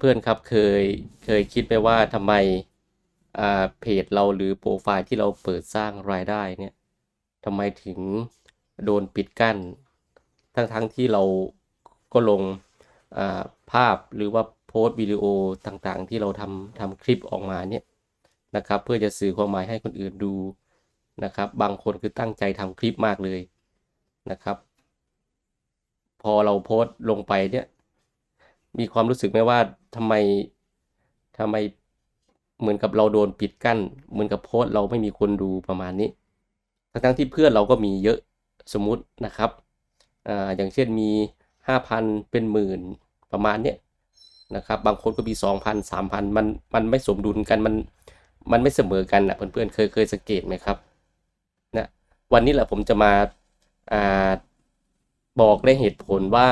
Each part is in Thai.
เพื่อนๆครับเคยเคยคิดไหมว่าทำไมเพจเราหรือโปรไฟล์ที่เราเปิดสร้างรายได้เนี่ยทำไมถึงโดนปิดกั้น ทั้งๆที่เราก็ลงาภาพหรือว่าโพสต์วิดีโอต่างๆ ที่เราทำทำคลิปออกมาเนี่ยนะครับเพื่อจะสื่อความหมายให้คนอื่นดูนะครับบางคนคือตั้งใจทำคลิปมากเลยนะครับ พอเราโพสต์ลงไปเนี่ย มีความรู้สึกไหมว่าทำไมทำไมเหมือนกับเราโดนปิดกั้น เหมือนกับโพสเราไม่มีคนดูประมาณนี้ ทั้งที่เพื่อนเราก็มีเยอะสมมุตินะครับอ่าอย่างเช่นมี 5,000 เป็นหมื่นประมาณเนี้ยนะครับบางคนก็มี 2,000 3,000 มันมันไม่สมดุลกันมันมันไม่เสมอกันนะเพื่อนๆเคยเคยสังเกตไหมครับนะวันนี้แหละผมจะมาอ่าบอกได้เหตุผลว่า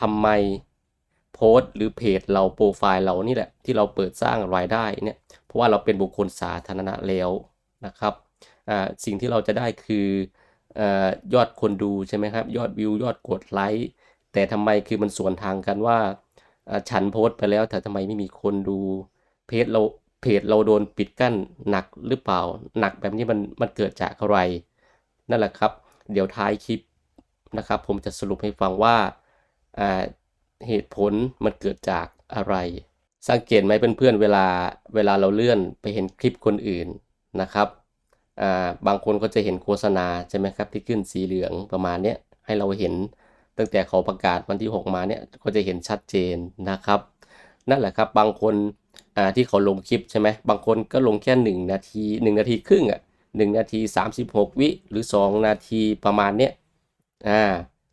ทำไม โพสต์หรือเพจเราโปรไฟล์เรานี่แหละที่เราเปิดสร้างรายได้เนี่ยเพราะว่าเราเป็นบุคคลสาธารณะแล้วนะครับสิ่งที่เราจะได้คืออยอดคนดูใช่ไหมครับ ยอดวิวยอดกดไลค์แต่ทำไมคือมันสวนทางกันว่าฉันโพสต์ไปแล้วแต่ทำไมไม่มีคนดูเพจเราเพจเราโดนปิดกั้นหนักหรือเปล่า หนักแบบนี้มันมันเกิดจากอะไร นั่นแหละครับ เดี๋ยวท้ายคลิปนะครับ ผมจะสรุปให้ฟังว่า เหตุผลมันเกิดจากอะไร สังเกตไหมเพื่อนๆเวลาเวลาเราเลื่อนไปเห็นคลิปคนอื่นนะครับาบางคนก็จะเห็นโฆษณาใช่ไหมครับที่ขึ้นสีเหลืองประมาณนี้ให้เราเห็นตั้งแต่เขาประกาศวันที่ 6 มาเนี่ยก็จะเห็นชัดเจนนะครับ นั่นแหละครับบางคนาที่เขาลงคลิปใช่ไหมบางคนก็ลงแค่ 1 นาที 1 นาทีครึ่งอะ1นาที 36 วิหรือ 2 นาทีประมาณเนี้ยอ่า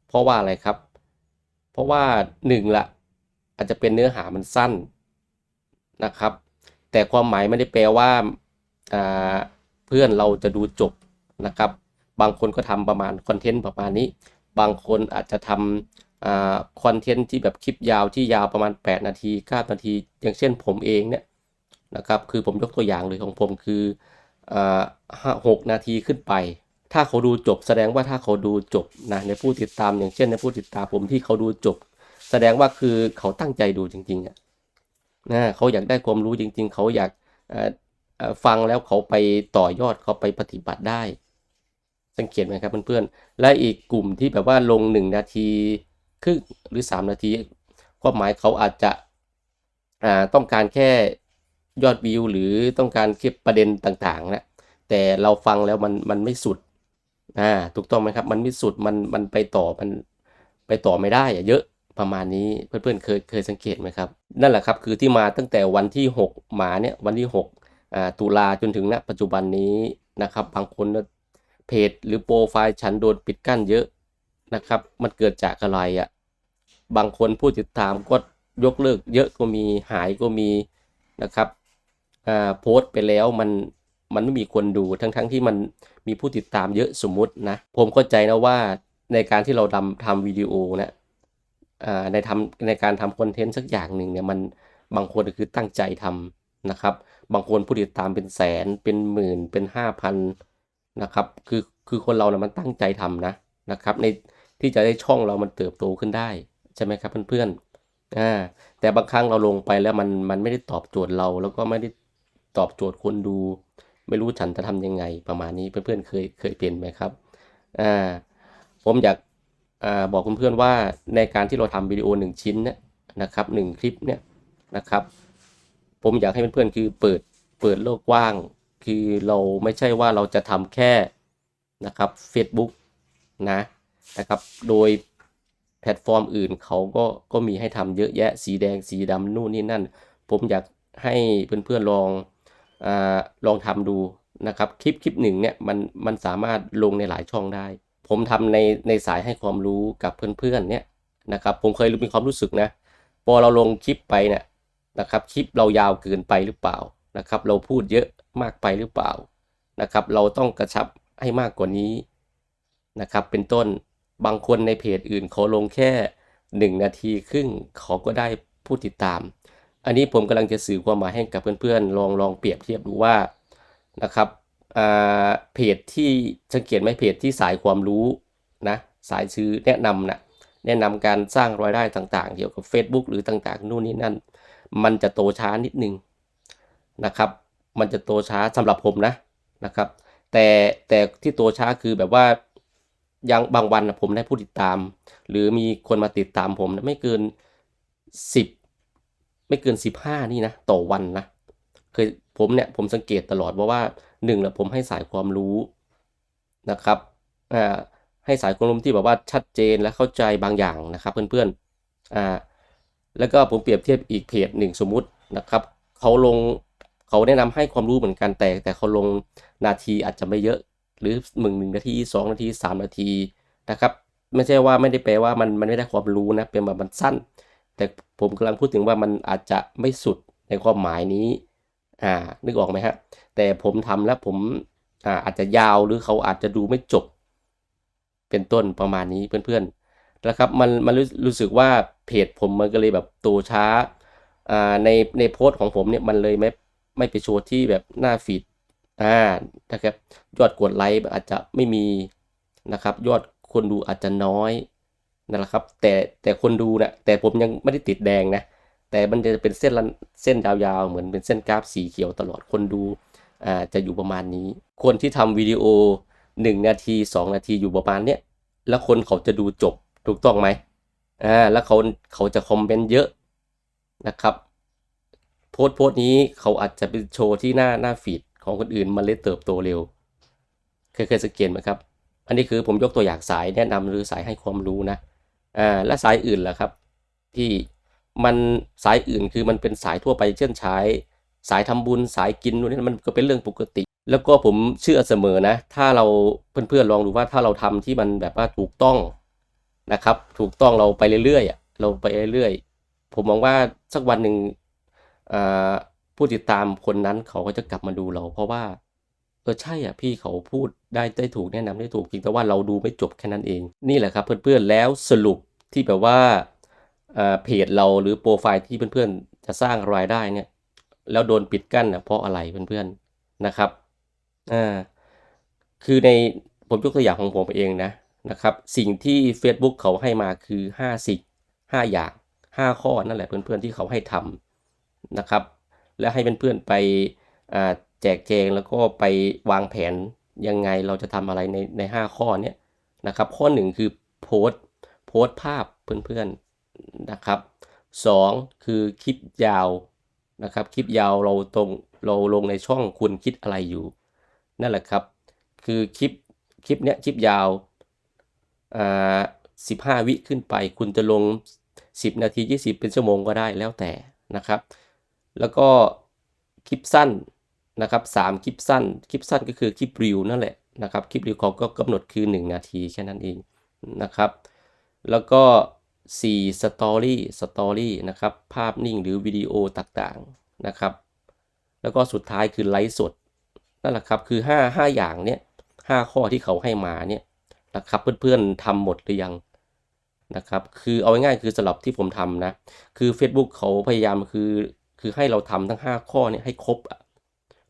เพราะว่าอะไรครับ เพราะว่าหนึ่งละอาจจะเป็นเนื้อหามันสั้นนะครับ แต่ความหมายไม่ได้แปลว่าาเพื่อนเราจะดูจบนะครับ บางคนก็ทำประมาณคอนเทนต์ประมาณนี้ บางคนอาจจะทำอคอนเทนต์ที่แบบคลิปยาวที่ยาวประมาณ 8 นาที9นาที อย่างเช่นผมเองเนี่ยนะครับ คือผมยกตัวอย่างเลยของผมคืออ่าห้าหกนาทีขึ้นไป ถ้าเขาดูจบ แสดงว่าถ้าเขาดูจบนะในผู้ติดตามอย่างเช่นในผู้ติดตามผมที่เขาดูจบ แสดงว่าคือเขาตั้งใจดูจริงๆอะนะเขาอยากได้ความรู้จริง ๆ เขาอยากฟังแล้วเขาไปต่อยอดเขาไปปฏิบัติได้ สังเกตไหมครับเพื่อนๆและอีกกลุ่มที่แบบว่าลง 1 นาทีครึ่งหรือ 3 นาทีความหมายเขาอาจจะต้องการแค่ยอดวิวหรือต้องการคลิปประเด็นต่างๆนะแต่เราฟังแล้วมันมันไม่สุด อ่าถูกต้องไหมครับ มันไม่สุดมันมันไปต่อมันไปต่อไม่ได้อะเยอะประมาณนี้เพื่อนๆเคยเคยสังเกตไหมครับ นั่นแหละครับคือที่มาตั้งแต่วันที่6มาเนี่ยวันที่6อ่าตุลาจนถึงณปัจจุบันนี้นะครับบางคนเพจหรือโปรไฟล์ฉันโดนปิดกั้นเยอะนะครับ มันเกิดจากอะไรอะ่ะบางคนผู้ติดตามก็ยกเลิกเยอะก็มีหายก็มีนะครับอ่าโพสต์ไปแล้วมัน มันไม่มีคนดูทั้งๆทที่มันมีผู้ติดตามเยอะสมมุตินะผมเข้าใจนะว่าในการที่เราทำทำวิดีโอนะอ่าในทำในการทำคอนเทนต์สักอย่างหนึ่งเนี่ยมันบางคนคือตั้งใจทำนะครับ บางคนผู้ติดตามเป็นแสนเป็นหมื่นเป็นห้าพันนะครับคือคือคนเราเนี่ยมันตั้งใจทำนะนะครับในที่จะได้ช่องเรามันเติบโตขึ้นได้ใช่ไหมครับเพื่อนๆอ่าแต่บางครั้งเราลงไปแล้วมันมันไม่ได้ตอบโจทย์เรา แล้วก็ไม่ได้ตอบโจทย์คนดู ไม่รู้ฉันจะทำยังไงประมาณนี้เพื่อนๆเคยเคยเป็นไหมครับอ่าผมอยากอ่าบอกเพื่อนๆว่าในการที่เราทำวิดีโอหนึ่งชิ้นเนี่ยนะครับหนึ่งคลิปเนี่ยนะครับ ผมอยากให้เพื่อนๆคือเปิดเปิดโลกกว้าง คือเราไม่ใช่ว่าเราจะทำแค่นะครับ Facebook นะนะครับโดยแพลตฟอร์มอื่นเขาก็ก็มีให้ทำเยอะแยะสีแดงสีดำนู่นนี่นั่น ผมอยากให้เพื่อนๆลอง อลองทำดูนะครับคลิปคลิปหนึ่งเนี่ยมันมันสามารถลงในหลายช่องได้ ผมทำในในสายให้ความรู้กับเพื่อนๆเนี่ยนะครับผมเคยมีความรู้สึกนะพอเราลงคลิปไปเนี่ยนะครับคลิปเรายาวเกินไปหรือเปล่านะครับเราพูดเยอะมากไปหรือเปล่านะครับเราต้องกระชับให้มากกว่านี้นะครับเป็นต้นบางคนในเพจอื่นเขาลงแค่ 1 นาทีครึ่งเขาก็ได้ผู้ติดตาม อันนี้ผมกำลังจะสื่อความหมายให้กับเพื่อนๆ ลองลองเปรียบเทียบดูว่านะครับเพจที่สังเกตไหมเพจที่สายความรู้นะสายซื้อแนะนำนะแนะนำการสร้างรายได้ต่างๆ เกี่ยวกับ Facebook หรือต่างๆ นู่นนี่นั่น มันจะโตช้านิดนึงนะครับ มันจะโตช้าสำหรับผมนะนะครับ แต่แต่ที่โตช้าคือแบบว่ายังบางวันนะผมได้ผู้ติดตาม หรือมีคนมาติดตามผมนะไม่เกินสิบ ไม่เกินสิบห้านี่นะ ต่อวันนะเคยผมเนี่ยผมสังเกตตลอดว่าว่าหนึ่งแหละผมให้สายความรู้นะครับอ่าให้สายความรู้ที่แบบว่าชัดเจนและเข้าใจบางอย่างนะครับ เพื่อนๆอ่าแล้วก็ผมเปรียบเทียบอีกเพจหนึ่งสมมุตินะครับเขาลงเขาแนะนำให้ความรู้เหมือนกันแต่ แต่เขาลงนาทีอาจจะไม่เยอะ หรือหนึ่งหนึ่งนาทีสองนาทีสามนาทีนะครับ ไม่ใช่ว่าไม่ได้แปลว่ามันมันไม่ได้ความรู้นะเป็นแบบมันสั้น แต่ผมกำลังพูดถึงว่ามันอาจจะไม่สุดในความหมายนี้อ่านึกออกไหมฮะแต่ผมทำแล้วผมอ่าอาจจะยาวหรือเขาอาจจะดูไม่จบ เป็นต้นประมาณนี้เพื่อนๆนะครับมันมันรู้รู้สึกว่าเพจผมมันก็เลยแบบโตช้าอ่าในในโพสต์ของผมเนี่ยมันเลยไม่ไม่ไปโชว์ที่แบบหน้าฟีดอ่านะครับยอดกดไลค์อาจจะไม่มีนะครับ ยอดคนดูอาจจะน้อย นั่นแหละครับ แต่แต่คนดูนะแต่ผมยังไม่ได้ติดแดงนะ แต่มันจะเป็นเส้นลันเส้นยาวๆ เหมือนเป็นเส้นกราฟสีเขียวตลอดคนดูอ่าจะอยู่ประมาณนี้ คนที่ทำวิดีโอ 1 นาที 2 นาทีอยู่ประมาณเนี้ยแล้วคนเขาจะดูจบถูกต้องไหมอ่าแล้วเขาเขาจะคอมเมนต์เยอะนะครับโพสต์โพสต์นี้เขาอาจจะไปโชว์ที่หน้าหน้าฟีดของคนอื่นมันเลยเติบโตเร็ว เคยเคยสังเกตไหมครับ อันนี้คือผมยกตัวอย่างสายแนะนำหรือสายให้ความรู้นะ อ่าและสายอื่นล่ะครับ ที่มันสายอื่นคือมันเป็นสายทั่วไปเช่นใช้สายทำบุญสายกินนู่นนี่มันก็เป็นเรื่องปกติ แล้วก็ผมเชื่อเสมอนะ ถ้าเราเพื่อนๆลองดูว่าถ้าเราทำที่มันแบบว่าถูกต้องนะครับ ถูกต้องเราไปเรื่อยๆเราไปเรื่อยๆผมมองว่าสักวันหนึ่งอ่าผู้ติดตามคนนั้นเขาก็จะกลับมาดูเรา เพราะว่า เออใช่อะพี่เขาพูดได้ได้ถูกแนะนำได้ถูกเพียงแต่ว่าเราดูไม่จบแค่นั้นเอง นี่แหละครับเพื่อนๆแล้วสรุปที่แบบว่าอ่าเพจเราหรือโปรไฟล์ที่เพื่อนๆจะสร้างรายได้เนี่ยแล้วโดนปิดกั้นนะเพราะอะไรเพื่อนๆนะครับอ่าคือในผมยกตัวอย่างของผมเองนะนะครับ สิ่งที่ Facebook เขาให้มาคือ5สิ่ง5อย่าง 5 ข้อนั่นแหละเพื่อนๆที่เขาให้ทำนะครับ และให้เพื่อนๆไปอ่า แจกแจงแล้วก็ไปวางแผนยังไงเราจะทำอะไรในใน 5 ข้อเนี้ยนะครับ ข้อ 1 คือโพสโพสภาพเพื่อนๆนะครับ 2 คือคลิปยาวนะครับคลิปยาวเราตรงเราลงในช่องคุณคิดอะไรอยู่ นั่นแหละครับ คือคลิปคลิปเนี้ยคลิปยาวอ่า15วิขึ้นไป คุณจะลง 10 นาที 20 เป็นชั่วโมงก็ได้แล้วแต่นะครับ แล้วก็คลิปสั้น นะครับ3คลิปสั้น คลิปสั้นก็คือคลิปรีวนั่นแหละนะครับ คลิปรีวเขาก็กำหนดคือ 1 นาทีแค่นั้นเองนะครับ แล้วก็ 4 Story Story นะครับ ภาพนิ่งหรือวิดีโอต่างๆนะครับ แล้วก็สุดท้ายคือไลฟ์สดนั่นแหละครับ คือ 5 5 อย่างเนี้ย5ข้อที่เขาให้มาเนี่ยนะครับ เพื่อนๆทำหมดหรือยังนะครับ คือเอาง่ายๆคือสำหรับที่ผมทำนะ คือ Facebook เขาพยายามคือ คือให้เราทำทั้ง 5 ข้อเนี่ยให้ครบอะ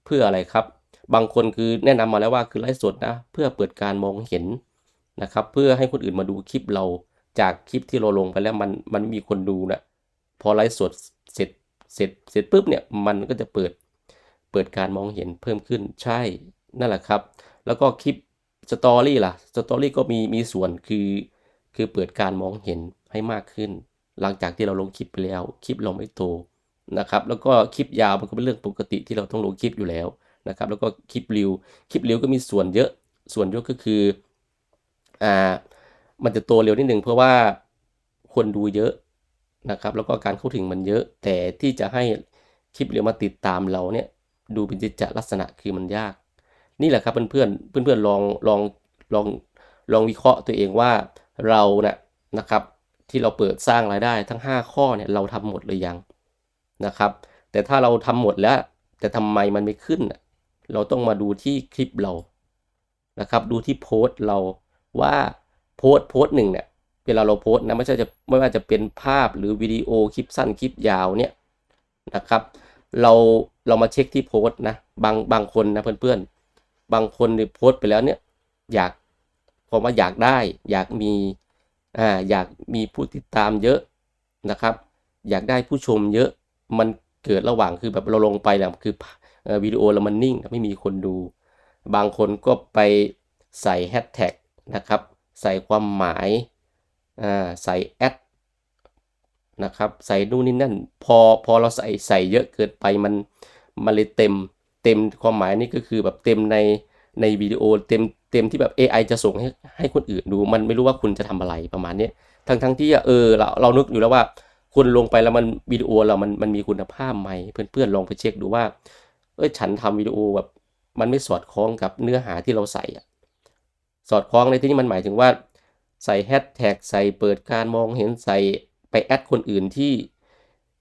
เพื่ออะไรครับ บางคนคือแนะนำมาแล้วว่าคือไลฟ์สดนะ เพื่อเปิดการมองเห็นนะครับ เพื่อให้คนอื่นมาดูคลิปเราจากคลิปที่เราลงไปแล้วมันมันม่มีคนดูนะพอไลฟ์สดเสร็จเสร็จเสร็จปุ๊บเนี่ยมันก็จะเปิดเปิดการมองเห็นเพิ่มขึ้นใช่นั่นแหละครับ แล้วก็คลิปสตอรี่ล่ะสตอรี่ก็มีมีส่วนคือคือเปิดการมองเห็นให้มากขึ้น หลังจากที่เราลงคลิปไปแล้ว คลิปเราไม่โต นะครับแล้วก็คลิปยาวมันก็เป็นเรื่องปกติที่เราต้องลงคลิปอยู่แล้วนะครับแล้วก็คลิปริวคลิปริวก็มีส่วนเยอะส่วนเยอะก็คืออ่ามันจะโตเร็วนิดหนึ่งเพราะว่าคนดูเยอะนะครับแล้วก็การเข้าถึงมันเยอะ แต่ที่จะให้คลิปเร็วมาติดตามเราเนี่ยดูเป็นจิตจลักษณะคือมันยาก นี่แหละครับเพื่อนๆเพื่อนลองลองลองลองวิเคราะห์ตัวเองว่าเราเนะ่ยนะครับที่เราเปิดสร้างรายได้ทั้ง 5 ข้อเนี่ยเราทำหมดหรือยัง นะครับ แต่ถ้าเราทำหมดแล้ว แต่ทำไมมันไม่ขึ้น เราต้องมาดูที่คลิปเรานะครับ ดูที่โพสต์เราว่าโพสต์โพสต์หนึ่งเนี่ยเวลาเราโพสต์นะไม่ใช่จะไม่ว่าจะเป็นภาพหรือวิดีโอคลิปสั้นคลิปยาวเนี่ยนะครับ เราเรามาเช็คที่โพสต์นะบางบางคนนะเพื่อนๆ บางคนเนี่ยโพสต์ไปแล้วเนี่ยอยากผมว่าอยากได้ อยากมีอ่าอยากมีผู้ติดตามเยอะนะครับ อยากได้ผู้ชมเยอะ มันเกิดระหว่างคือแบบเราลงไปแล้วคือวิดีโอเรามันนิ่งไม่มีคนดู บางคนก็ไปใส่แฮชแท็กนะครับ ใส่ความหมายใส่แอดนะครับ ใส่นู่นนี่นั่น พอพอเราใส่ใส่เยอะเกินไปมันมันเลยเต็มเต็มความหมายนี่ก็คือแบบเต็มในในวิดีโอเต็มเต็มที่แบบ AI จะส่งให้ให้คนอื่นดู มันไม่รู้ว่าคุณจะทำอะไรประมาณนี้ทั้งทั้งที่เออเราเรานึกอยู่แล้วว่า คุณลงไปแล้วมันวิดีโอเรามันมันมีคุณภาพไหมเพื่อนๆลองไปเช็คดูว่าเอ้ยฉันทำวิดีโอแบบมันไม่สอดคล้องกับเนื้อหาที่เราใส่อะสอดคล้องในที่นี้มันหมายถึงว่า ใส่แฮชแท็กใส่เปิดการมองเห็นใส่ไปแอดคนอื่นที่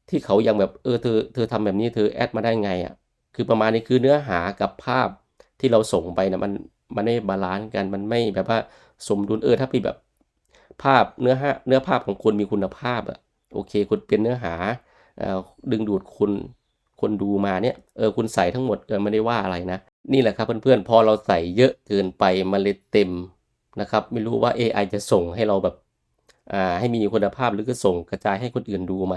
ที่เขายังแบบเออเธอเธอทำแบบนี้เธอแอดมาได้ไงอะคือประมาณนี้คือเนื้อหากับภาพที่เราส่งไปนะมันมันไม่บาลานซ์กันมันไม่แบบว่าสมดุลเออถ้าพี่แบบภาพเนื้อหาเนื้อภาพของคุณมีคุณภาพอะ โอเค คุณเป็นเนื้อหาดึงดูดคุณคนดูมาเนี่ยเออคุณใส่ทั้งหมดเออไม่ได้ว่าอะไรนะ นี่แหละครับเพื่อนๆ พอเราใส่เยอะเกินไปมันเลยเต็มนะครับ ไม่รู้ว่า AI จะส่งให้เราแบบอ่าให้มีคุณภาพหรือก็ส่งกระจายให้คนอื่นดูไหม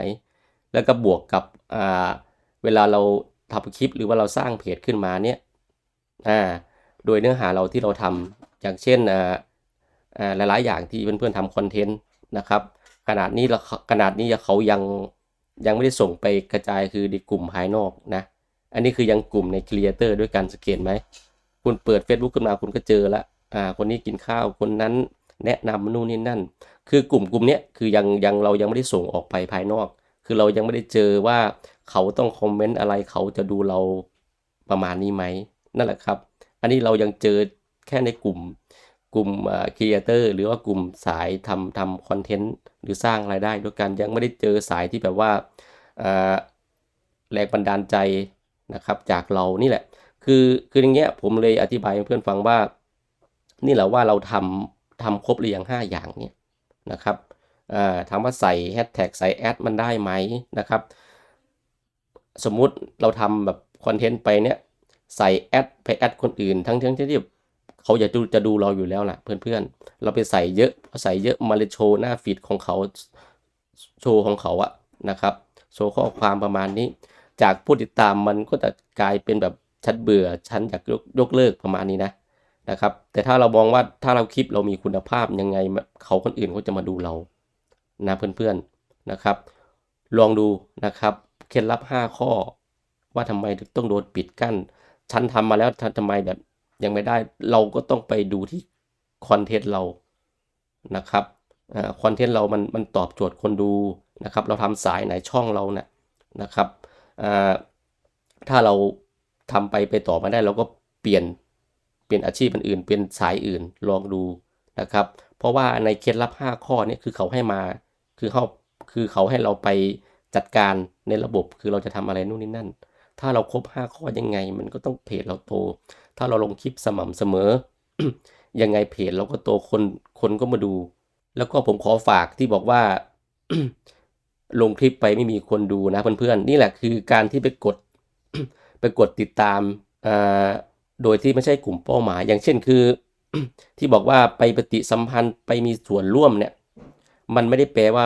แล้วก็บวกกับอ่าเวลาเราทำคลิปหรือว่าเราสร้างเพจขึ้นมาเนี่ยอ่าโดยเนื้อหาเราที่เราทำอย่างเช่นอ่าอ่าหลายๆอย่างที่เพื่อนๆทำคอนเทนต์นะครับ ขนาดนี้ขนาดนี้เขายังยังไม่ได้ส่งไปกระจายคือในกลุ่มภายนอกนะ อันนี้คือยังกลุ่มในครีเอเตอร์ด้วยการสเกตไหม คุณเปิด Facebook ขึ้นมาคุณก็เจอละอ่าคนนี้กินข้าวคนนั้นแนะนำนู่นนี่นั่น คือกลุ่มกลุ่มเนี้ยคือยังยังเรายังไม่ได้ส่งออกไปภายนอก คือเรายังไม่ได้เจอว่าเขาต้องคอมเมนต์อะไรเขาจะดูเราประมาณนี้ไหมนั่นแหละครับ อันนี้เรายังเจอแค่ในกลุ่ม กลุ่มครีเอเตอร์หรือว่ากลุ่มสายทำทำคอนเทนต์หรือสร้างรายได้ด้วยกันยังไม่ได้เจอสายที่แบบว่าแรงบันดาลใจนะครับจากเรานี่แหละ คือคืออย่างเงี้ยผมเลยอธิบายให้เพื่อนฟังว่า นี่แหละว่าเราทำทำครบหรือยังห้าอย่างเนี่ยนะครับถามว่าใส่แฮชแท็กใส่แอดมันได้ไหมนะครับ สมมุติเราทำแบบคอนเทนต์ไปเนี่ยใส่แอดไปแอดคนอื่น ทั้งทั้งที่ เขาอยากจะจะดูเราอยู่แล้วล่ะเพื่อนๆ เราไปใส่เยอะใส่เยอะมาเลยโชว์หน้าฟีดของเขาโชว์ของเขาอะนะครับโชว์ข้อความประมาณนี้ จากผู้ติดตามมันก็จะกลายเป็นแบบฉันเบื่อฉันอยากยกยกเลิกประมาณนี้นะนะครับ แต่ถ้าเรามองว่าถ้าเราคลิปเรามีคุณภาพยังไงเขาคนอื่นเขาจะมาดูเรานะเพื่อนๆนะครับ ลองดูนะครับเคล็ดลับ 5 ข้อ ว่าทำไมถึงต้องโดนปิดกั้น ฉันทำมาแล้วทำไมแบบ ยังไม่ได้เราก็ต้องไปดูที่คอนเทนต์เรานะครับคอนเทนต์เรามันมันตอบโจทย์คนดูนะครับ เราทำสายไหนช่องเราเนะี่ยนะครับถ้าเราทำไปไปต่อมาได้เราก็เปลี่ยนเปลี่ยนอาชีพอื่น เปลี่ยนสายอื่นลองดูนะครับ เพราะว่าในเคล็ดลับ 5 ข้อนี้คือเขาให้มาคือเขาคือเขาให้เราไปจัดการในระบบคือเราจะทำอะไรนู่นนี่นั่น ถ้าเราครบ 5 ข้อยังไง มันก็ต้องเพจเราโต ถ้าเราลงคลิปสม่ำเสมอ ยังไงเพจเราก็โตคนคนก็มาดู แล้วก็ผมขอฝากที่บอกว่า ลงคลิปไปไม่มีคนดูนะเพื่อนๆ นี่แหละคือการที่ไปกด ไปกดติดตามโดยที่ไม่ใช่กลุ่มเป้าหมาย อย่างเช่นคือ ที่บอกว่าไปปฏิสัมพันธ์ไปมีส่วนร่วมเนี่ย มันไม่ได้แปลว่า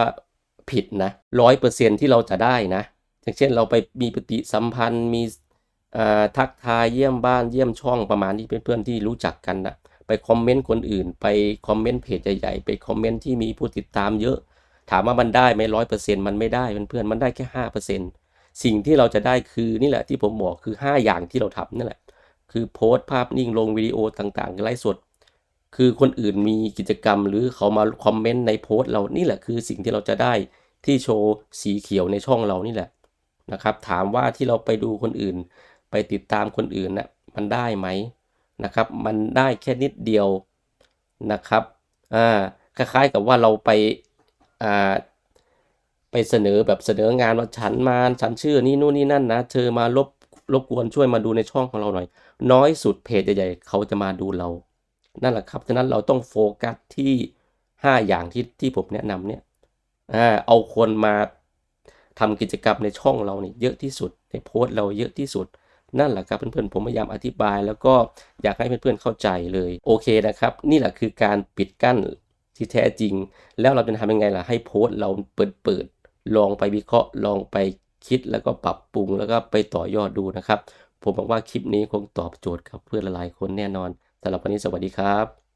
ผิดนะร้อยเปอร์เซ็นที่เราจะได้นะ อย่างเช่นเราไปมีปฏิสัมพันธ์มีทักทายเยี่ยมบ้านเยี่ยมช่องประมาณนี้เพื่อนๆที่รู้จักกันนะไปคอมเมนต์คนอื่น ไปคอมเมนต์เพจใหญ่ๆไปคอมเมนต์ที่มีผู้ติดตามเยอะ ถามว่ามันได้ไหมร้อยเปอร์เซ็นต์มันไม่ได้เพื่อนๆมันได้แค่ห้าเปอร์เซ็นต์สิ่งที่เราจะได้คือนี่แหละที่ผมบอกคือ 5 อย่างที่เราทำนั่นแหละ คือโพสต์ภาพนิ่งลงวิดีโอต่างๆไลฟ์สด คือคนอื่นมีกิจกรรมหรือเขามาคอมเมนต์ในโพสต์เรานี่แหละคือสิ่งที่เราจะได้ที่โชว์สีเขียวในช่องเรานี่แหละ นะครับ ถามว่าที่เราไปดูคนอื่น ไปติดตามคนอื่นนะ่ะมันได้ไหมนะครับ มันได้แค่นิดเดียวนะครับอ่าคล้ายๆกับว่าเราไปอ่าไปเสนอแบบเสนองานว่าฉันมาฉันชื่อนี่นู่นนี่นั่นนะเธอมารบรบกวนช่วยมาดูในช่องของเราหน่อย น้อยสุดเพจใหญ่ๆเขาจะมาดูเรา นั่นแหละครับ ฉะนั้นเราต้องโฟกัสที่ 5 อย่างที่ที่ผมแนะนำเนี่ยอ่าเอาคนมา ทำกิจกรรมในช่องเราเนี่ยเยอะที่สุดในโพสต์เราเยอะที่สุด นั่นแหละครับเพื่อนๆผมพยายามอธิบาย แล้วก็อยากให้เพื่อนๆเข้าใจเลยโอเคนะครับ นี่แหละคือการปิดกั้นที่แท้จริง แล้วเราจะทำยังไงล่ะให้โพสต์เราเปิดเปิดลองไปวิเคราะห์ลองไปคิดแล้วก็ปรับปรุงแล้วก็ไปต่อยอดดูนะครับ ผมหวังว่าคลิปนี้คงตอบโจทย์กับเพื่อนหลายๆคนแน่นอนสำหรับวันนี้สวัสดีครับ